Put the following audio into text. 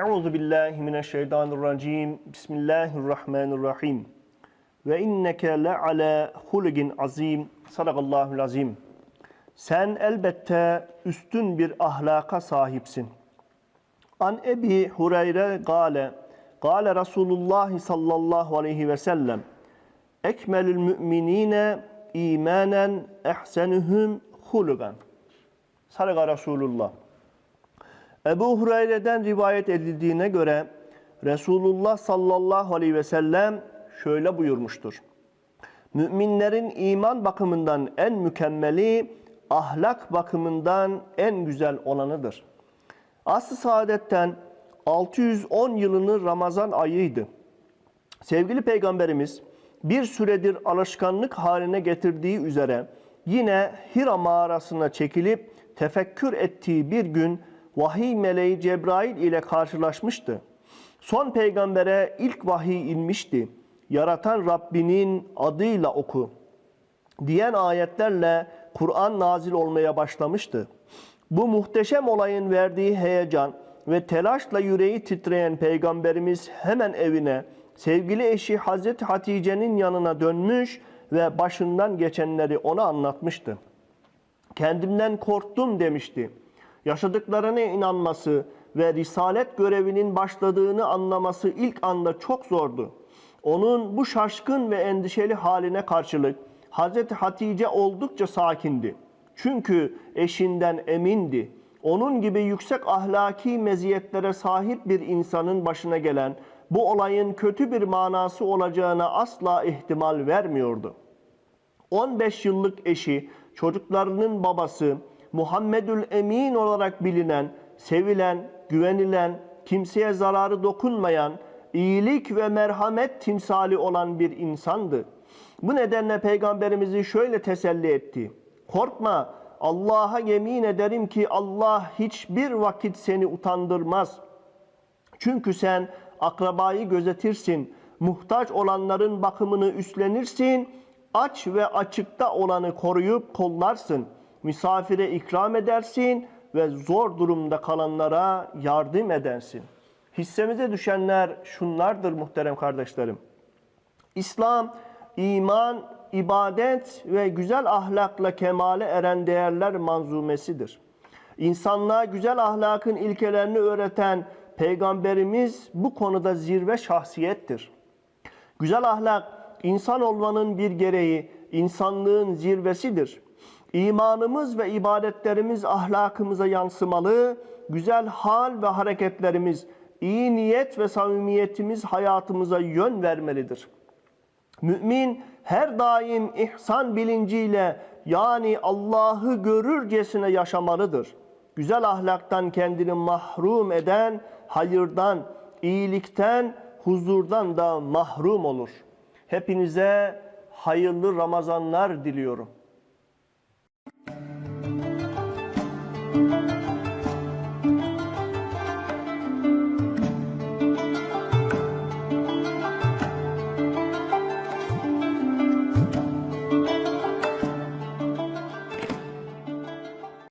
Euzu billahi mineşşeytanirracim. Bismillahirrahmanirrahim. Ve inneke le ala hulugin azim. Sadakallahul azim. Sen elbette üstün bir ahlaka sahipsin. An Ebi Hureyre gale, gale Resulullah sallallahu aleyhi ve sellem, ekmelül müminine imanen ehsenuhum hulugan. Sadaka Resulullah. Ebu Hureyre'den rivayet edildiğine göre Resulullah sallallahu aleyhi ve sellem şöyle buyurmuştur. Müminlerin iman bakımından en mükemmeli, ahlak bakımından en güzel olanıdır. Asr-ı Saadet'ten 610 yılının Ramazan ayıydı. Sevgili Peygamberimiz bir süredir alışkanlık haline getirdiği üzere yine Hira mağarasına çekilip tefekkür ettiği bir gün vahiy meleği Cebrail ile karşılaşmıştı. Son peygambere ilk vahiy inmişti. Yaratan Rabbinin adıyla oku diyen ayetlerle Kur'an nazil olmaya başlamıştı. Bu muhteşem olayın verdiği heyecan ve telaşla yüreği titreyen peygamberimiz hemen evine sevgili eşi Hazreti Hatice'nin yanına dönmüş ve başından geçenleri ona anlatmıştı. Kendimden korktum demişti. Yaşadıklarına inanması ve risalet görevinin başladığını anlaması ilk anda çok zordu. Onun bu şaşkın ve endişeli haline karşılık Hazreti Hatice oldukça sakindi. Çünkü eşinden emindi. Onun gibi yüksek ahlaki meziyetlere sahip bir insanın başına gelen bu olayın kötü bir manası olacağına asla ihtimal vermiyordu. 15 yıllık eşi, çocuklarının babası, Muhammedül Emin olarak bilinen, sevilen, güvenilen, kimseye zararı dokunmayan, iyilik ve merhamet timsali olan bir insandı. Bu nedenle peygamberimizi şöyle teselli etti. Korkma, Allah'a yemin ederim ki Allah hiçbir vakit seni utandırmaz. Çünkü sen akrabayı gözetirsin, muhtaç olanların bakımını üstlenirsin, aç ve açıkta olanı koruyup kollarsın, misafire ikram edersin ve zor durumda kalanlara yardım edersin. Hissemize düşenler şunlardır muhterem kardeşlerim. İslam, iman, ibadet ve güzel ahlakla kemale eren değerler manzumesidir. İnsanlığa güzel ahlakın ilkelerini öğreten Peygamberimiz bu konuda zirve şahsiyettir. Güzel ahlak, insan olmanın bir gereği, insanlığın zirvesidir. İmanımız ve ibadetlerimiz ahlakımıza yansımalı, güzel hal ve hareketlerimiz, iyi niyet ve samimiyetimiz hayatımıza yön vermelidir. Mümin her daim ihsan bilinciyle yani Allah'ı görürcesine yaşamalıdır. Güzel ahlaktan kendini mahrum eden hayırdan, iyilikten, huzurdan da mahrum olur. Hepinize hayırlı Ramazanlar diliyorum.